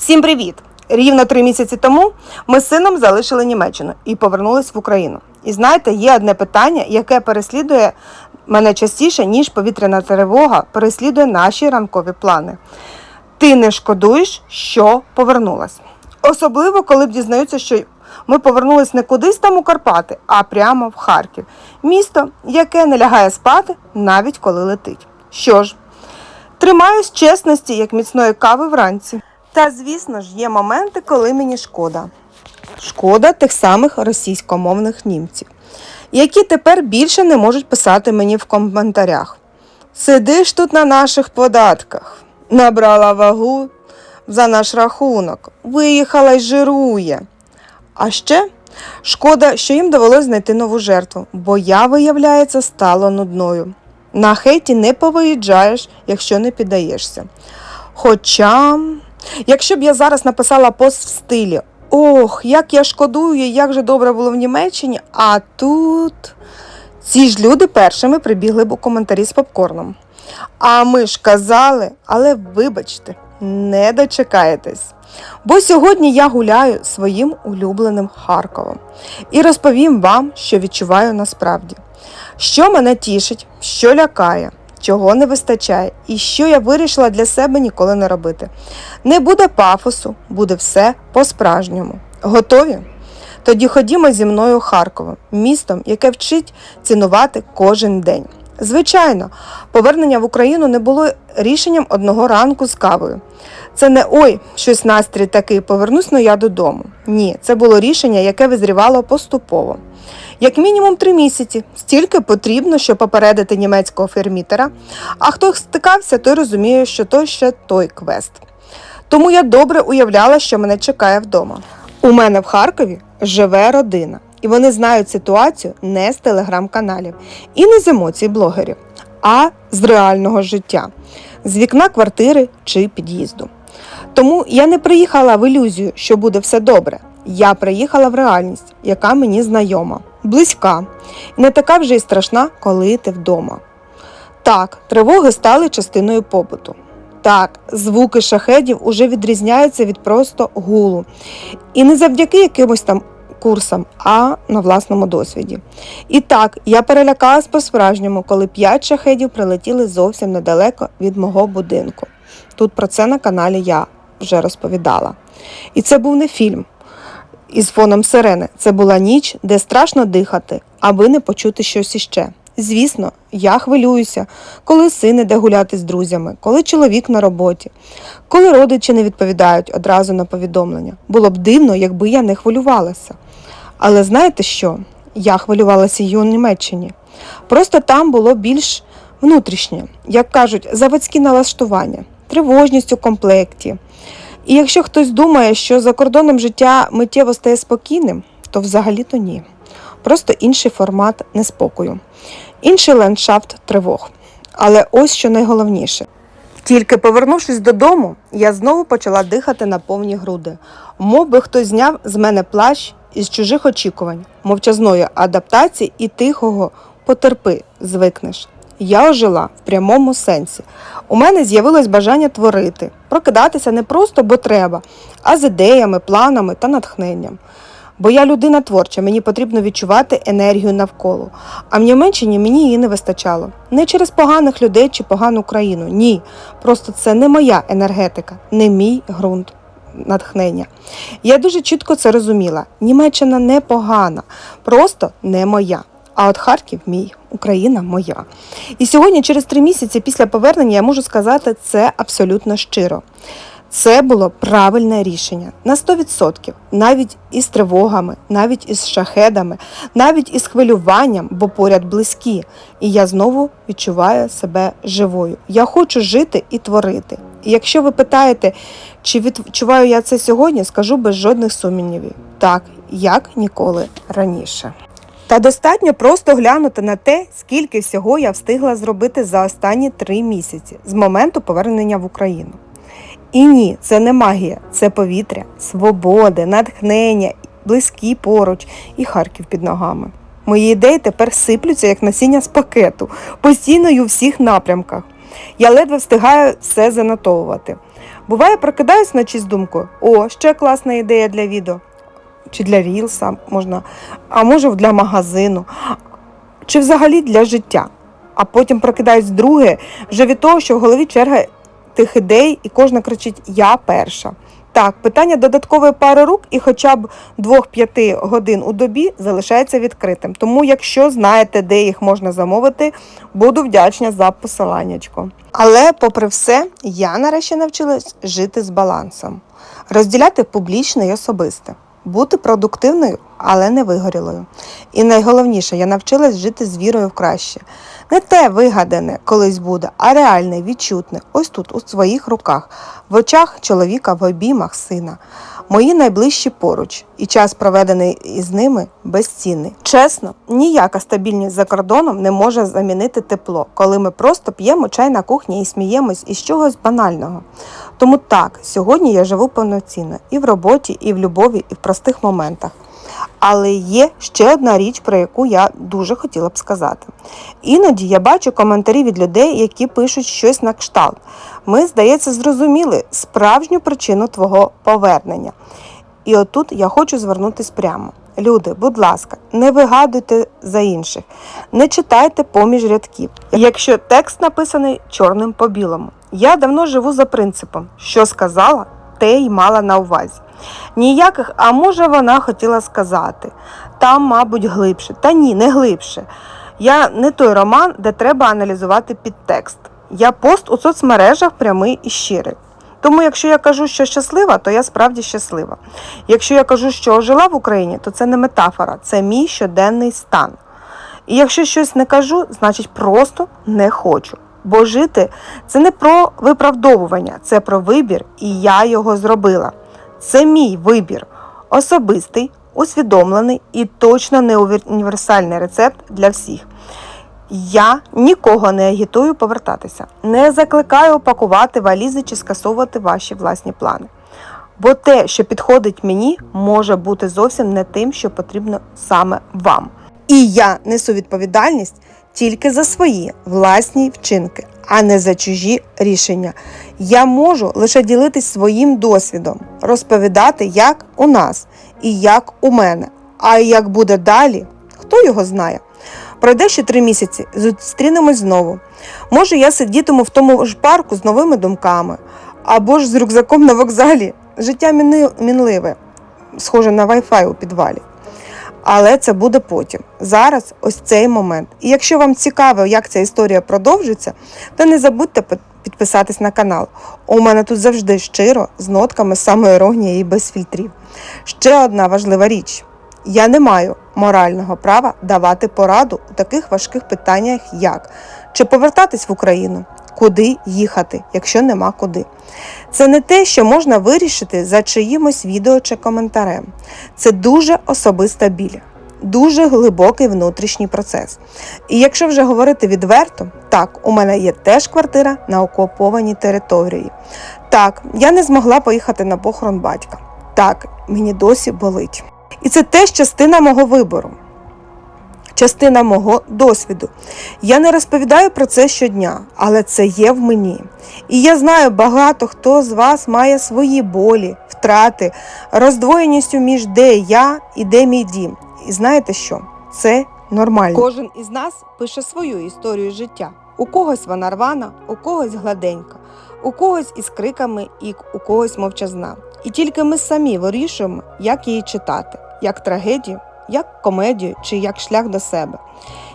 Всім привіт! Рівно три місяці тому ми з сином залишили Німеччину і повернулись в Україну. І знаєте, є одне питання, яке переслідує мене частіше, ніж повітряна тривога переслідує наші ранкові плани. Ти не шкодуєш, що повернулась. Особливо, коли б дізнаються, що ми повернулись не кудись там у Карпати, а прямо в Харків. Місто, яке не лягає спати, навіть коли летить. Що ж, Тримаюсь чесності, як міцної кави вранці. Та, звісно ж, є моменти, коли мені шкода. Шкода тих самих російськомовних німців, які тепер більше не можуть писати мені в коментарях. Сидиш тут на наших податках, набрала вагу за наш рахунок, виїхала й жирує. А ще шкода, що їм довелось знайти нову жертву, бо я, виявляється, стала нудною. На хейті не повиїжджаєш, якщо не піддаєшся. Хоча, якщо б я зараз написала пост в стилі Ох, як я шкодую, як же добре було в Німеччині, а тут ці ж люди першими прибігли б у коментарі з попкорном. А ми ж казали, але вибачте, не дочекаєтесь. Бо сьогодні я гуляю своїм улюбленим Харковом і розповім вам, що відчуваю насправді. Що мене тішить, що лякає, чого не вистачає, і що я вирішила для себе ніколи не робити. Не буде пафосу, буде все по-справжньому. Готові? Тоді ходімо зі мною Харковом, містом, яке вчить цінувати кожен день. Звичайно, повернення в Україну не було рішенням одного ранку з кавою. Це не ой, щось настрій такий, повернусь но я додому. Ні, це було рішення, яке визрівало поступово. Як мінімум три місяці, стільки потрібно, щоб попередити німецького фермітера, а хто стикався, той розуміє, що то ще той квест. Тому я добре уявляла, що мене чекає вдома. У мене в Харкові живе родина, і вони знають ситуацію не з телеграм-каналів і не з емоцій блогерів, а з реального життя, з вікна квартири чи під'їзду. Тому я не приїхала в ілюзію, що буде все добре. Я приїхала в реальність, яка мені знайома, близька, і не така вже й страшна, коли ти вдома. Так, тривоги стали частиною побуту. Так, звуки шахедів уже відрізняються від просто гулу. І не завдяки якимось там курсам, а на власному досвіді. І так, я перелякалась по-справжньому, коли п'ять шахедів прилетіли зовсім недалеко від мого будинку. Тут про це на каналі я вже розповідала. І це був не фільм із фоном сирени. Це була ніч, де страшно дихати, аби не почути щось іще. Звісно, я хвилююся, коли син іде гуляти з друзями, коли чоловік на роботі, коли родичі не відповідають одразу на повідомлення. Було б дивно, якби я не хвилювалася. Але знаєте що? Я хвилювалася і у Німеччині. Просто там було більш внутрішнє, як кажуть, заводські налаштування, тривожність у комплекті. І якщо хтось думає, що за кордоном життя миттєво стає спокійним, то взагалі-то ні. Просто інший формат неспокою, інший ландшафт тривог. Але ось що найголовніше. Тільки повернувшись додому, я знову почала дихати на повні груди, мов би хтось зняв з мене плащ із чужих очікувань, мовчазної адаптації і тихого потерпи, звикнеш. Я ожила в прямому сенсі. У мене з'явилось бажання творити, прокидатися не просто бо треба, а з ідеями, планами та натхненням. Бо я людина творча, мені потрібно відчувати енергію навколо. А в Німеччині мені її не вистачало. Не через поганих людей чи погану країну. Ні. Просто це не моя енергетика, не мій ґрунт натхнення. Я дуже чітко це розуміла. Німеччина не погана, просто не моя. А от Харків мій, Україна моя. І сьогодні, через три місяці після повернення, я можу сказати це абсолютно щиро. Це було правильне рішення на 100%, навіть із тривогами, навіть із шахедами, навіть із хвилюванням, бо поряд близькі. І я знову відчуваю себе живою. Я хочу жити і творити. Якщо ви питаєте, чи відчуваю я це сьогодні, скажу без жодних сумнівів. Так, як ніколи раніше. Та достатньо просто глянути на те, скільки всього я встигла зробити за останні три місяці з моменту повернення в Україну. І ні, це не магія, це повітря, свободи, натхнення, близькі поруч і Харків під ногами. Мої ідеї тепер сиплються, як насіння з пакету, постійно у всіх напрямках. Я ледве встигаю все занотовувати, Буває, прокидаюсь вночі з думкою: о, ще класна ідея для відео. Чи для рілса можна, а може для магазину, чи взагалі для життя. А потім прокидаюсь друге, вже від того, що в голові черга тих ідей, і кожна кричить Я перша. Так, питання додаткової пари рук і хоча б 2-5 годин у добі залишається відкритим. Тому, якщо знаєте, де їх можна замовити, буду вдячна за посиланнячко. Але, попри все, я нарешті навчилась жити з балансом, розділяти публічне і особисте, бути продуктивною, але не вигорілою. І найголовніше, я навчилась жити з вірою в краще. Не те вигадане колись буде, а реальне, відчутне, ось тут, у своїх руках, в очах чоловіка, в обіймах сина. Мої найближчі поруч, і час, проведений із ними, безцінний. Чесно, ніяка стабільність за кордоном не може замінити тепло, коли ми просто п'ємо чай на кухні і сміємось із чогось банального. Тому так, сьогодні я живу повноцінно і в роботі, і в любові, і в простих моментах. Але є ще одна річ, про яку я дуже хотіла б сказати. Іноді я бачу коментарі від людей, які пишуть щось на кшталт. Ми, здається, зрозуміли справжню причину твого повернення. І отут я хочу звернутися прямо. Люди, будь ласка, не вигадуйте за інших, не читайте поміж рядків. Якщо текст написаний чорним по білому. Я давно живу за принципом, що сказала, те й мала на увазі. Ніяких, а може вона хотіла сказати. Там, мабуть, глибше. Та ні, не глибше. Я не той роман, де треба аналізувати підтекст. Я пост у соцмережах прямий і щирий. Тому, якщо я кажу, що щаслива, то я справді щаслива. Якщо я кажу, що жила в Україні, то це не метафора, це мій щоденний стан. І якщо щось не кажу, значить просто не хочу. Бо жити це не про виправдовування, це про вибір, і я його зробила. Це мій вибір, особистий, усвідомлений і точно не універсальний рецепт для всіх. Я нікого не агітую повертатися, не закликаю пакувати валізи чи скасовувати ваші власні плани. Бо те, що підходить мені, може бути зовсім не тим, що потрібно саме вам. І я несу відповідальність тільки за свої власні вчинки, а не за чужі рішення. Я можу лише ділитись своїм досвідом, розповідати, як у нас і як у мене. А як буде далі, хто його знає. Пройде ще три місяці, зустрінемось знову. Може, я сидітиму в тому ж парку з новими думками, або ж з рюкзаком на вокзалі. Життя мінливе, схоже на Wi-Fi у підвалі. Але це буде потім. Зараз ось цей момент. І якщо вам цікаво, як ця історія продовжиться, то не забудьте підписатись на канал. У мене тут завжди щиро, з нотками самоіронії і без фільтрів. Ще одна важлива річ: я не маю морального права давати пораду у таких важких питаннях, як чи повертатись в Україну, куди їхати, якщо нема куди. Це не те, що можна вирішити за чиїмось відео чи коментарем. Це дуже особиста біль, дуже глибокий внутрішній процес. І якщо вже говорити відверто, так, у мене є теж квартира на окупованій території. Так, я не змогла поїхати на похорон батька. Так, мені досі болить. І це теж частина мого вибору, частина мого досвіду. Я не розповідаю про це щодня, але це є в мені. І я знаю, багато хто з вас має свої болі, втрати, роздвоєністю між де я і де мій дім. І знаєте що? Це нормально. Кожен із нас пише свою історію життя. У когось вона рвана, у когось гладенька, у когось із криками і у когось мовчазна. І тільки ми самі вирішуємо, як її читати, як трагедію, як комедію чи як шлях до себе.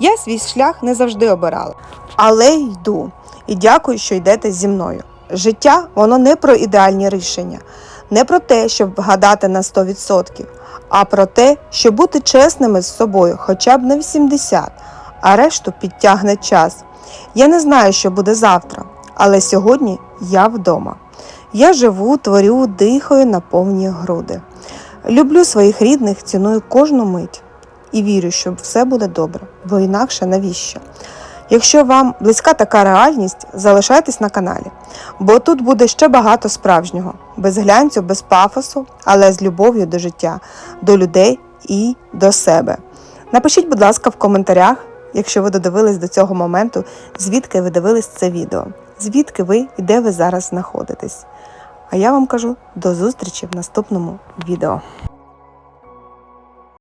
Я свій шлях не завжди обирала, але йду. І дякую, що йдете зі мною. Життя воно не про ідеальні рішення, не про те, щоб вгадати на 100%, а про те, щоб бути чесними з собою хоча б на 80%, а решту підтягне час. Я не знаю, що буде завтра, але сьогодні я вдома. Я живу, творю, дихаю на повні груди. Люблю своїх рідних, ціную кожну мить і вірю, що все буде добре, бо інакше навіщо? Якщо вам близька така реальність, залишайтесь на каналі, бо тут буде ще багато справжнього, без глянцю, без пафосу, але з любов'ю до життя, до людей і до себе. Напишіть, будь ласка, в коментарях, якщо ви додивились до цього моменту, звідки ви дивились це відео, звідки ви і де ви зараз знаходитесь. А я вам кажу до зустрічі в наступному відео.